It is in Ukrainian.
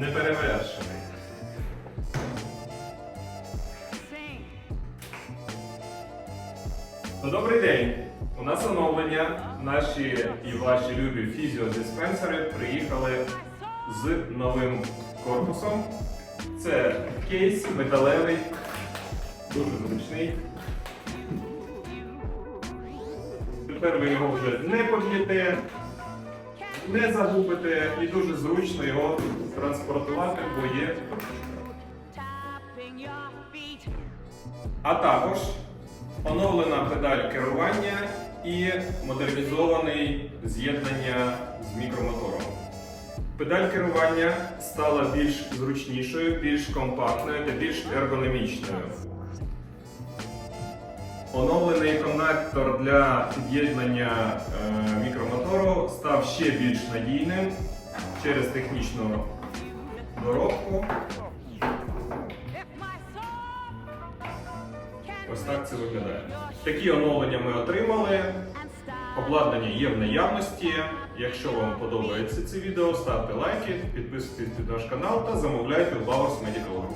неперевершений. Ну, добрий день! У нас оновлення. Наші і ваші любі фізіодиспенсери приїхали з новим корпусом. Це кейс металевий, дуже зручний. Тепер ви його вже не поб'єте, не загубите і дуже зручно його транспортувати, бо є. А також оновлена педаль керування і модернізований з'єднання з мікромотором. Педаль керування стала більш зручнішою, більш компактною та більш ергономічною. Оновлений коннектор для під'єднання е, мікромотору став ще більш надійним через технічну доробку. Ось так це виглядає. Такі оновлення ми отримали. Обладнання є в наявності. Якщо вам подобається це відео, ставте лайки, підписуйтесь під наш канал та замовляйте у Bowers Medical Group.